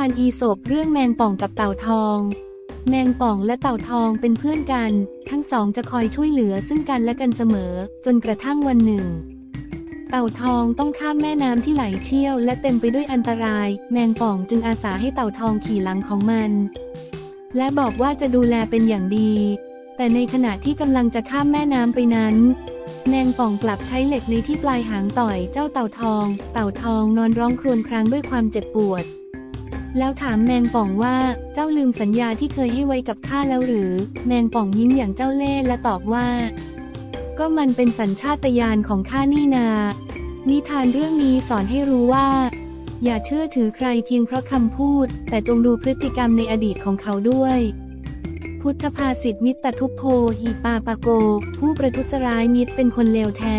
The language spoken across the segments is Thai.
านอีสบเรื่องแมงป่องกับเต่าทอง แมงป่องและเต่าทองเป็นเพื่อนกัน ทั้งสองจะคอยช่วยเหลือซึ่งกันและกันเสมอ จนกระทั่งวันหนึ่ง เต่าทองต้องข้ามแม่น้ำที่ไหลเชี่ยว และเต็มไปด้วยอันตราย แมงป่องจึงอาสาให้เต่าทองขี่หลังของมัน และบอกว่าจะดูแลเป็นอย่างดี แต่ในขณะที่กำลังจะข้ามแม่น้ำไปนั้นแมงป่องกลับใช้เหล็กในที่ปลายหางต่อยเจ้าเต่าทอง เต่าทองนอนร้องครวญครางด้วยความเจ็บปวด แล้วถามแมงป่องว่า เจ้าลืมสัญญาที่เคยให้ไว้กับข้าแล้วหรือ แมงป่องยิ้มอย่างเจ้าเล่ห์และตอบว่า ก็มันเป็นสัญชาตญาณของข้านี่นา นิทานเรื่องนี้สอนให้รู้ว่า อย่าเชื่อถือใครเพียงเพราะคำพูด แต่จงดูพฤติกรรมในอดีตของเขาด้วย พุทธภาษิตมิตรทุพโพหิปาปาโก ผู้ประทุษร้ายมิตรเป็นคนเลวแท้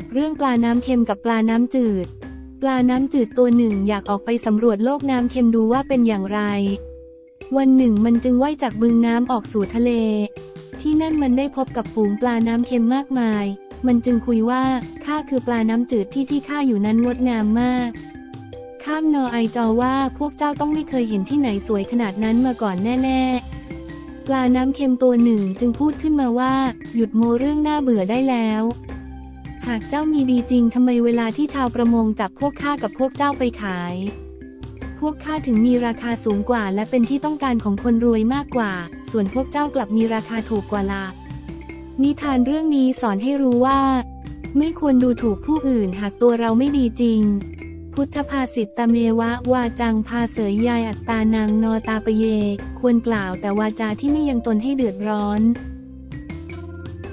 บเรื่องปลาน้ำเค็มกับปลาน้ำจืด ปลาน้ำจืดตัวหนึ่งอยากออกไปสำรวจโลกน้ำเค็มดูว่าเป็นอย่างไร วันหนึ่งมันจึงว่ายจากบึงน้ำออกสู่ทะเล ที่นั่นมันได้พบกับฝูงปลาน้ำเค็มมากมาย มันจึงคุยว่าข้าคือปลาน้ำจืดที่ที่ข้าอยู่นั้นงดงามมาก ข้ามนอไอจอว่าพวกเจ้าต้องไม่เคยเห็นที่ไหนสวยขนาดนั้นมาก่อนแน่ๆปลาน้ำเค็มตัวหนึ่งจึงพูดขึ้นมาว่า หยุดโมเรื่องน่าเบื่อได้แล้ว หากเจ้ามีดีจริงทำไมเวลาที่ชาวประมงจับพวกข้ากับพวกเจ้าไปขาย พวกข้าถึงมีราคาสูงกว่า และเป็นที่ต้องการของคนรวยมากกว่า ส่วนพวกเจ้ากลับมีราคาถูกกว่าละนิทานเรื่องนี้สอนให้รู้ว่า ไม่ควรดูถูกผู้อื่นหากตัวเราไม่ดีจริง พุทธภาษิตตเมวะวาจังพาเสยยายอัตตานางนอตาปเย ควรกล่าวแต่วาจาที่ไม่ยังตนให้เดือดร้อน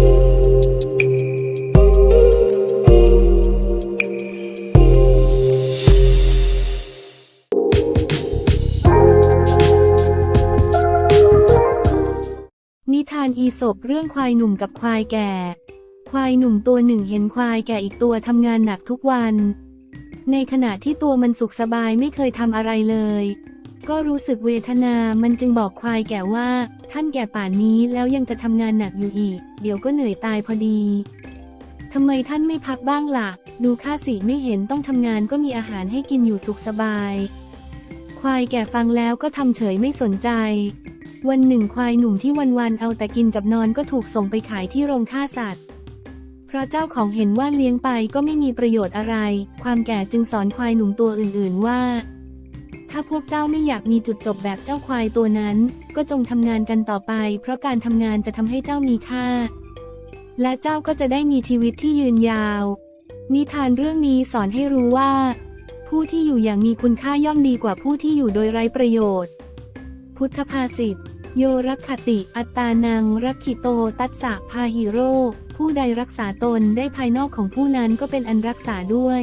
นิทานอีสบเรื่องควายหนุ่มกับควายแก่ ควายหนุ่มตัวหนึ่งเห็นควายแก่อีกตัวทำงานหนักทุกวัน ในขณะที่ตัวมันสุขสบายไม่เคยทำอะไรเลย ก็รู้สึกเวทนา มันจึงบอกควายแก่ว่า ท่านแก่ป่านนี้แล้วยังจะทำงานหนักอยู่อีก เดี๋ยวก็เหนื่อยตายพอดีทำไมท่านไม่พักบ้างล่ะ ดูข้าสิไม่เห็นต้องทำงานก็มีอาหารให้กินอยู่สุขสบาย ควายแก่ฟังแล้วก็ทำเฉยไม่สนใจ วันหนึ่งควายหนุ่มที่วันๆเอาแต่กินกับนอนก็ถูกส่งไปขายที่โรงฆ่าสัตว์เพราะเจ้าของเห็นว่าเลี้ยงไปก็ไม่มีประโยชน์อะไร ความแก่จึงสอนควายหนุ่มตัวอื่น ๆ ว่า ถ้าพวกเจ้าไม่อยากมีจุดจบแบบเจ้าควายตัวนั้น ก็จงทำงานกันต่อไป เพราะการทำงานจะทำให้เจ้ามีค่า และเจ้าก็จะได้มีชีวิตที่ยืนยาว นิทานเรื่องนี้สอนให้รู้ว่า ผู้ที่อยู่อย่างมีคุณค่าย่อมดีกว่าผู้ที่อยู่โดยไร้ประโยชน์ พุทธภาษิตโยรักขติ อัตตานังรักขิโต ตัสสะพาหิโรผู้ใดรักษาตนได้ภายนอกของผู้นั้นก็เป็นอันรักษาด้วย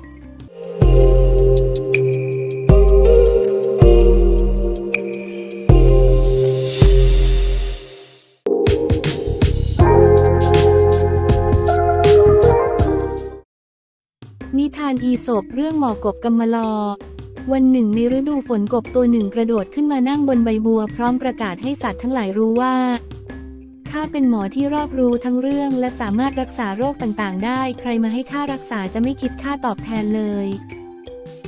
นิทานอีศบเรื่องหมอกบกำมะลอ วันหนึ่งในฤดูฝนกบตัวหนึ่งกระโดดขึ้นมานั่งบนใบบัวพร้อมประกาศให้สัตว์ทั้งหลายรู้ว่า ข้าเป็นหมอที่รอบรู้ทั้งเรื่องและสามารถรักษาโรคต่างๆ ได้ ใครมาให้ข้ารักษาจะไม่คิดค่าตอบแทนเลย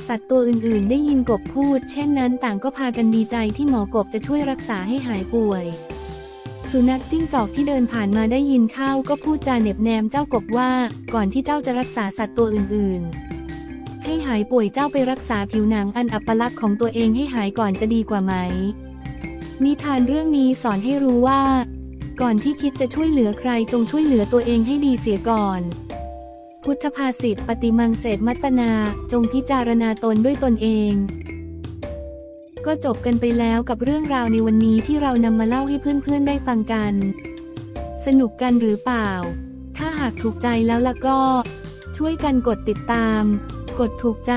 สัตว์ตัวอื่นๆ ได้ยินกบพูด เช่นนั้นต่างก็พากันดีใจที่หมอกบจะช่วยรักษาให้หายป่วย สุนัขจิ้งจอกที่เดินผ่านมาได้ยินเข้าก็พูดจาเหน็บแนมเจ้ากบว่า ก่อนที่เจ้าจะรักษาสัตว์ตัวอื่นๆ ให้หายป่วยเจ้าไปรักษาผิวหนังอันอัปลักษณ์ของตัวเองให้หายก่อนจะดีกว่าไหม นิทานเรื่องนี้สอนให้รู้ว่า ก่อนที่คิดจะช่วยเหลือใครจงช่วยเหลือตัวเองให้ดีเสียก่อน พุทธภาษิตปฏิมังเศษมัตนา จงพิจารณาตนด้วยตนเอง ก็จบกันไปแล้วกับเรื่องราวในวันนี้ที่เรานำมาเล่าให้เพื่อนๆได้ฟังกัน สนุกกันหรือเปล่า ถ้าหากถูกใจแล้วล่ะก็ ช่วยกันกดติดตาม กดถูกใจ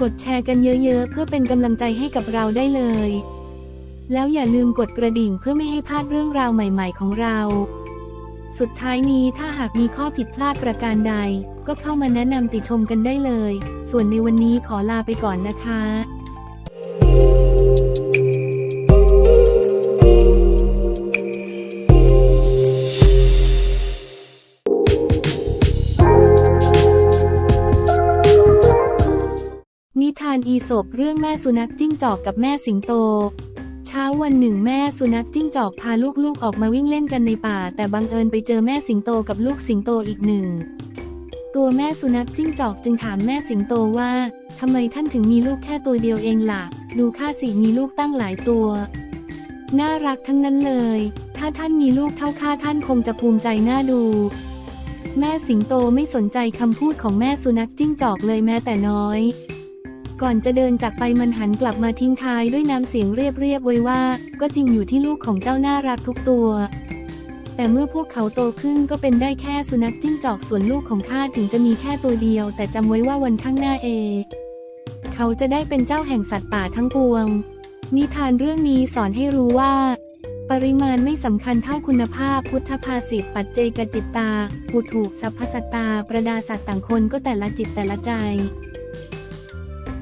กดแชร์กันเยอะๆ เพื่อเป็นกำลังใจให้กับเราได้เลย แล้วอย่าลืมกดกระดิ่งเพื่อไม่ให้พลาดเรื่องราวใหม่ ๆ ของเรา สุดท้ายนี้ถ้าหากมีข้อผิดพลาดประการใด ก็เข้ามาแนะนำติชมกันได้เลย ส่วนในวันนี้ขอลาไปก่อนนะคะนิทานอีสบเรื่องแม่สุนัขจิ้งจอกกับแม่สิงโต ช้าวันหนึ่งแม่สุนัขจิ้งจอกพาลูกๆออกมาวิ่งเล่นกันในป่า แต่บังเอิญไปเจอแม่สิงโตกับลูกสิงโตอีกหนึ่ง ตัวแม่สุนัขจิ้งจอกจึงถามแม่สิงโตว่าทำไมท่านถึงมีลูกแค่ตัวเดียวเองล่ะ ดูข้าสิมีลูกตั้งหลายตัว น่ารักทั้งนั้นเลย ถ้าท่านมีลูกเท่าข้าท่านคงจะภูมิใจน่าดู แม่สิงโตไม่สนใจคำพูดของแม่สุนัขจิ้งจอกเลยแม้แต่น้อย ก่อนจะเดินจากไปมันหันกลับมาทิ้งท้ายด้วยน้ำเสียงเรียบๆไว้ว่า ก็จริงอยู่ที่ลูกของเจ้าน่ารักทุกตัว แต่เมื่อพวกเขาโตขึ้นก็เป็นได้แค่สุนัขจิ้งจอกส่วนลูกของข้าถึงจะมีแค่ตัวเดียว แต่จำไว้ว่าวันข้างหน้าเอ เขาจะได้เป็นเจ้าแห่งสัตว์ป่าทั้งปวง นิทานเรื่องนี้สอนให้รู้ว่า ปริมาณไม่สำคัญเท่าคุณภาพพุทธภาษิตปัจเจกจิตตาผูถูกสัพพสัตตา ประดาสัตว์ต่างคนก็แต่ละจิตแต่ละใจ